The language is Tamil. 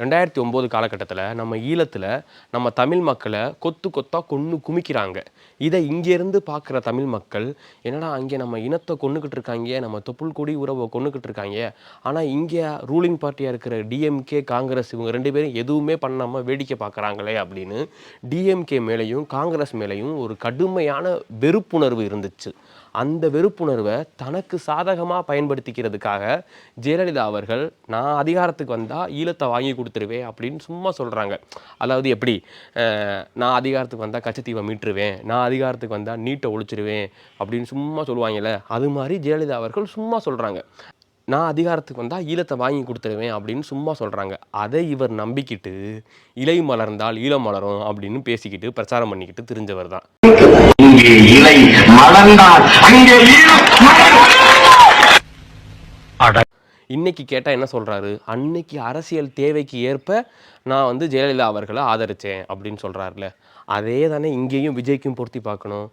ரெண்டாயிரத்தி ஒம்பது காலகட்டத்தில் நம்ம ஈழத்தில் நம்ம தமிழ் மக்களை கொத்து கொத்தாக கொன்று குமிக்கிறாங்க. இதை இங்கேருந்து பார்க்குற தமிழ் மக்கள் என்னடா அங்கே நம்ம இனத்தை கொண்டுக்கிட்டு இருக்காங்க நம்ம தொப்புள் கொடி உறவை கொண்டுக்கிட்டு இருக்காங்க. ஆனால் இங்கே ரூலிங் பார்ட்டியாக இருக்கிற டிஎம்கே காங்கிரஸ் இவங்க ரெண்டு பேரும் எதுவுமே பண்ணாமல் வேடிக்கை பார்க்குறாங்களே அப்படின்னு டிஎம்கே மேலேயும் காங்கிரஸ் மேலேயும் ஒரு கடுமையான வெறுப்புணர்வு இருந்துச்சு. அந்த வெறுப்புணர்வை தனக்கு சாதகமாக பயன்படுத்திக்கிறதுக்காக ஜெயலலிதா அவர்கள் நான் அதிகாரத்துக்கு வந்தால் ஈழத்தை வாங்கி கொடுத்துருவேன் அப்படின்னு சும்மா சொல்கிறாங்க அதாவது எப்படி? நான் அதிகாரத்துக்கு வந்தால் கச்சத்தீவை மீட்டுருவேன். நான் அதிகாரத்துக்கு வந்தால் நீட்டை ஒழிச்சிருவேன் அப்படின்னு சும்மா சொல்லுவாங்கல்ல அது மாதிரி ஜெயலலிதா அவர்கள் சும்மா சொல்கிறாங்க நான் அதிகாரத்துக்கு வந்தால் ஈழத்தை வாங்கி கொடுத்துருவேன் அப்படின்னு சும்மா சொல்கிறாங்க அதை இவர் நம்பிக்கிட்டு இலை மலர்ந்தால் ஈழம் மலரும் அப்படின்னு பேசிக்கிட்டு பிரச்சாரம் பண்ணிக்கிட்டு தெரிஞ்சவர் தான் இங்கே இலை மலர்ந்தால் அங்கே ஈரம் மலரும். இன்னைக்கு கேட்டால் என்ன சொல்கிறாரு அன்னைக்கு அரசியல் தேவைக்கு ஏற்ப நான் வந்து ஜெயலலிதா அவர்களை ஆதரித்தேன் அப்படின்னு சொல்கிறாருல அதே தானே இங்கேயும் விஜய்க்கும் பொருத்தி பார்க்கணும்.